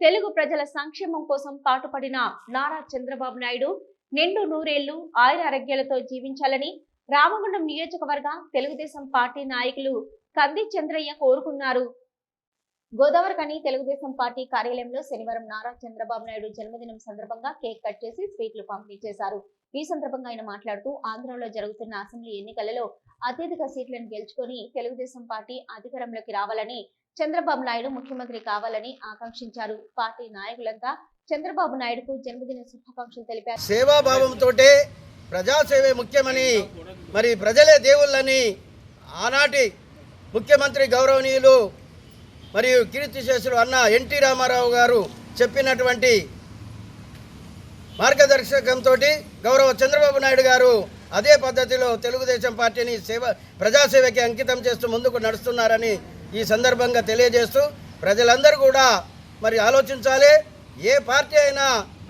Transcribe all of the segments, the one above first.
తెలుగు ప్రజల సంక్షేమం కోసం పాటుపడిన నారా చంద్రబాబు నాయుడు నిండు నూరేళ్ళు ఆయుర ఆరోగ్యాలతో జీవించాలని రామగుండం నియోజకవర్గ తెలుగుదేశం పార్టీ నాయకులు కంది చంద్రయ్య కోరుకున్నారు. గోదావరికని తెలుగుదేశం పార్టీ కార్యాలయంలో శనివారం నారా చంద్రబాబు నాయుడు జన్మదినం సందర్భంగా కేక్ కట్ చేసి స్వీట్లు పంపిణీ చేశారు. ఈ సందర్భంగా ఆయన మాట్లాడుతూ ఆంధ్రలో జరుగుతున్న అసెంబ్లీ ఎన్నికలలో అత్యధిక సీట్లను గెలుచుకొని తెలుగుదేశం పార్టీ అధికారంలోకి రావాలని చంద్రబాబు నాయుడు ముఖ్యమంత్రి కావాలని ఆకాంక్షించారు. పార్టీ నాయకులంతా చంద్రబాబు నాయుడుకు జన్మదిన శుభాకాంక్షలు తెలిపారు. సేవాభావంతో ప్రజాసేవే ముఖ్యమని మరి ప్రజలే దేవుళ్ళని ఆనాటి ముఖ్యమంత్రి గౌరవనీయులు మరియు కీర్తిశేషులు అన్న ఎన్టీ రామారావు గారు చెప్పినటువంటి మార్గదర్శకంతో గౌరవ చంద్రబాబు నాయుడు గారు అదే పద్ధతిలో తెలుగుదేశం పార్టీని సేవ ప్రజాసేవకి అంకితం చేస్తూ ముందుకు నడుస్తున్నారని ఈ సందర్భంగా తెలియజేస్తూ ప్రజలందరూ కూడా మరి ఆలోచించాలి. ఏ పార్టీ అయినా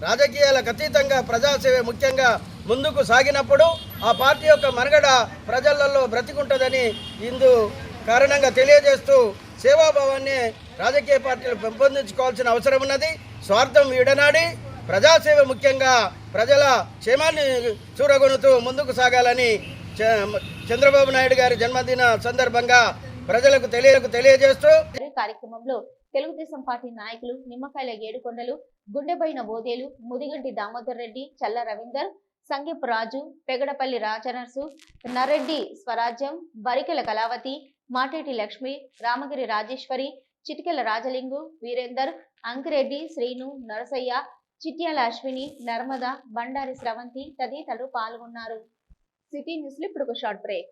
రాజకీయాలకు అతీతంగా ప్రజాసేవ ముఖ్యంగా ముందుకు సాగినప్పుడు ఆ పార్టీ యొక్క మనుగడ ప్రజలలో బ్రతికుంటుందని ఇందు కారణంగా తెలియజేస్తూ సేవాభావాన్ని రాజకీయ పార్టీలు పెంపొందించుకోవాల్సిన అవసరం ఉన్నది. స్వార్థం విడనాడి ప్రజాసేవ ముఖ్యంగా ప్రజల క్షేమాన్ని చూరగొనుతూ ముందుకు సాగాలని చ- చంద్రబాబు నాయుడు గారి జన్మదిన సందర్భంగా ప్రజలకు తెలియకు తెలియజేస్తూ కార్యక్రమంలో తెలుగుదేశం పార్టీ నాయకులు నిమ్మకాయల ఏడుకొండలు గుండెబైన ఓదేలు ముదిగంటి దామోదర్ రెడ్డి చల్ల రవీందర్ సంగీప్ రాజు పెగడపల్లి రాజనర్సు నరెడ్డి స్వరాజ్యం బరికెల కళావతి మాటేటి లక్ష్మి రామగిరి రాజేశ్వరి చిటికెల రాజలింగు వీరేందర్ అంకిరెడ్డి శ్రీను నరసయ్య చిట్యాల అశ్విని నర్మద బండారి స్రవంతి తదితరులు పాల్గొన్నారు. సిటీ న్యూస్లో ఇప్పుడు ఒక షార్ట్ బ్రేక్.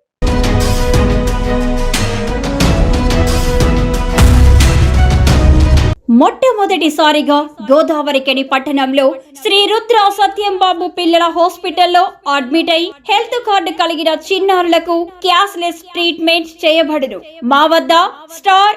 మొట్టమొదటిసారిగా గోదావరికని పట్టణంలో శ్రీ రుద్ర సత్యంబాబు పిల్లల హాస్పిటల్లో అడ్మిట్ అయి హెల్త్ కార్డు కలిగిన చిన్నారులకు క్యాష్లెస్ ట్రీట్మెంట్ చేయబడును. మా వద్ద స్టార్